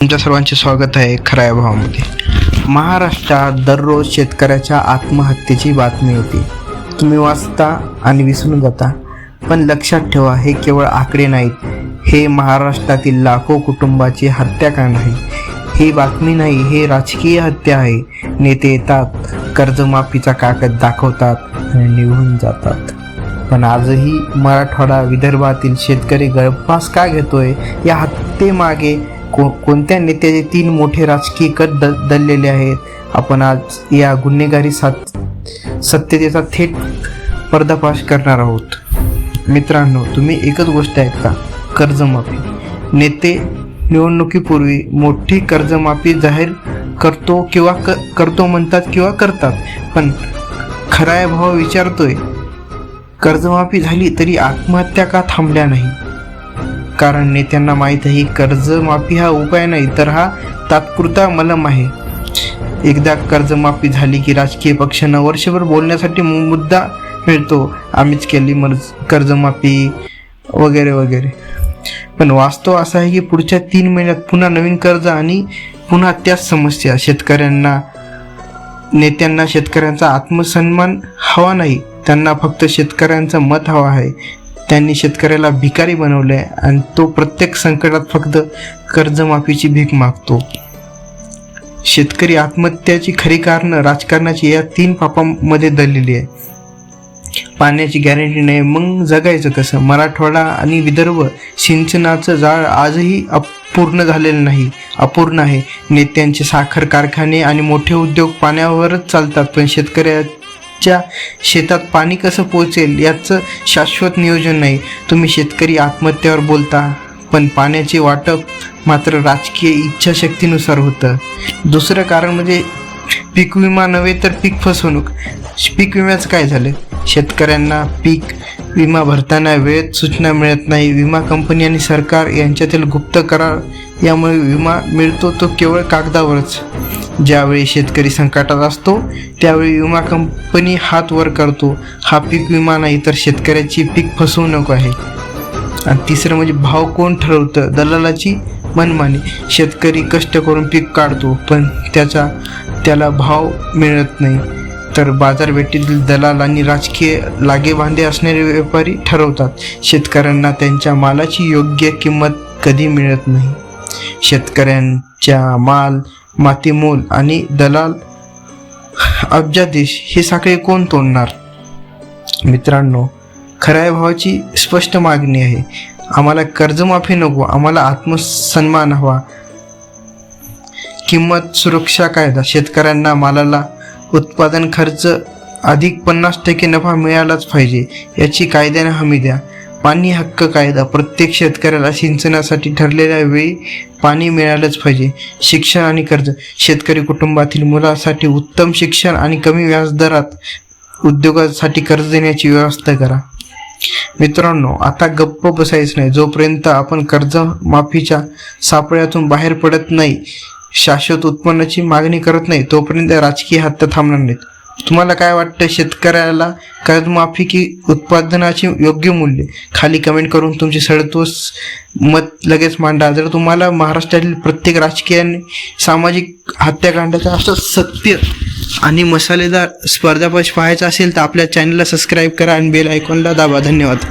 तुमच्या सर्वांचे स्वागत आहे खऱ्या भावामध्ये महाराष्ट्रात दररोज शेतकऱ्याच्या आत्महत्येची बातमी येते. तुम्ही वाचता आणि विसरून जाता पण लक्षात ठेवा हे केवळ आकडे नाहीत. हे महाराष्ट्रातील लाखो कुटुंबाची हत्याकांड आहे. ही बातमी नाही हे राजकीय हत्या आहे. नेते येतात कर्जमाफीचा कागद दाखवतात आणि निघून जातात. पण आजही मराठवाडा विदर्भातील शेतकरी गळफास का घेतोय? या हत्येमागे को कोणत्या नेत्याचे तीन मोठे राजकीय कट द दललेले आहेत? आपण आज या गुन्हेगारी सात सत्यतेचा थेट पर्दाफाश करणार आहोत. मित्रांनो तुम्ही एकच गोष्ट ऐकता कर्जमाफी. नेते निवडणुकीपूर्वी मोठी कर्जमाफी जाहीर करतो किंवा क करतो म्हणतात किंवा करतात. पण खरा भाव विचारतोय कर्जमाफी झाली तरी आत्महत्या का थांबल्या नाही? कारण नेत्यांना माहीत आहे कर्जमाफी हा उपाय नाही तर हा तात्पुरता मलम आहे. एकदा कर्जमाफी झाली की राजकीय पक्षांना वर्षभर बोलण्यासाठी मुद्दा मिळतो. आम्हीच केली मर्ज कर्जमाफी वगैरे वगैरे. पण वास्तव असा आहे की पुढच्या तीन महिन्यात पुन्हा नवीन कर्ज आणि पुन्हा त्याच समस्या. शेतकऱ्यांना नेत्यांना शेतकऱ्यांचा आत्मसन्मान हवा नाही. त्यांना फक्त शेतकऱ्यांचं मत हवं आहे. त्यांनी शेतकऱ्याला भिकारी बनवले आणि तो प्रत्येक संकटात फक्त कर्जमाफीची भीक मागतो. शेतकरी आत्महत्याची खरी कारणं राजकारणाची या तीन पापांमध्ये दललेली आहे. पाण्याची गॅरंटी नाही मग जगायचं कसं? मराठवाडा आणि विदर्भ सिंचनाचं जाळ आजही अपूर्ण झालेलं नाही अपूर्ण आहे. नेत्यांचे साखर कारखाने आणि मोठे उद्योग पाण्यावरच चालतात पण शेतकऱ्या च्या शेतात पाणी कसं पोहोचेल याचं शाश्वत नियोजन नाही. तुम्ही शेतकरी आत्महत्यावर बोलता पण पाण्याचे वाटप मात्र राजकीय इच्छाशक्तीनुसार होतं. दुसरं कारण म्हणजे पीक विमा नव्हे तर पीक फसवणूक. पीक विम्याचं काय झालं? शेतकऱ्यांना पीक विमा भरताना वेळेत सूचना मिळत नाही. विमा कंपनी आणि सरकार यांच्यातील गुप्त करार यामुळे विमा मिळतो तो केवळ कागदावरच. ज्यावेळी शेतकरी संकटात असतो त्यावेळी विमा कंपनी हात वर करतो. हा पीक विमा नाही तर शेतकऱ्याची पीक फसवणूक आहे. आणि तिसरं म्हणजे भाव कोण ठरवतं? दलालाची मनमानी. शेतकरी कष्ट करून पीक काढतो पण त्याचा त्याला भाव मिळत नाही. तर बाजारपेठेतील दलाल आणि राजकीय लागेबांधे असणारे व्यापारी ठरवतात. शेतकऱ्यांना त्यांच्या मालाची योग्य किंमत कधी मिळत नाही. शेतकऱ्यांच्या माल मातीमोल आणि दलाल अब्जादेश हे साखळे कोण तोडणार? मित्रांनो खऱ्या भावाची स्पष्ट मागणी आहे. आम्हाला कर्जमाफी नको आम्हाला आत्मसन्मान हवा. किंमत सुरक्षा कायदा शेतकऱ्यांना मालाला उत्पादन खर्च अधिक पन्नास टक्के नफा मिळालाच पाहिजे याची कायद्याने हमी द्या. पाणी हक्क कायदा प्रत्येक शेतकऱ्याला सिंचनासाठी ठरलेल्या वेळी पाणी मिळालंच पाहिजे. शिक्षण आणि कर्ज शेतकरी कुटुंबातील मुलासाठी उत्तम शिक्षण आणि कमी व्याजदरात उद्योगासाठी कर्ज देण्याची व्यवस्था करा. मित्रांनो आता गप्प बसायचं नाही. जोपर्यंत आपण कर्जमाफीच्या सापळ्यातून बाहेर पडत नाही शाश्वत उत्पन्नाची मागणी करत नाही तोपर्यंत राजकीय हत्या थांबणार नाहीत. तुम्हाला काय वाटतं? शेतकऱ्याला कर्जमाफी की उत्पादनाचे योग्य मूल्य? खाली कमेंट करून तुमचे सडतोस मत लगेच मांडा. जर तुम्हाला महाराष्ट्रातील प्रत्येक राजकीय आणि सामाजिक हत्याकांडाचा असं सत्य आणि मसालेदार स्पर्धापश पाहायचा असेल तर आपल्या चॅनलला सबस्क्राईब करा आणि बेल आयकॉनला दाबा. धन्यवाद.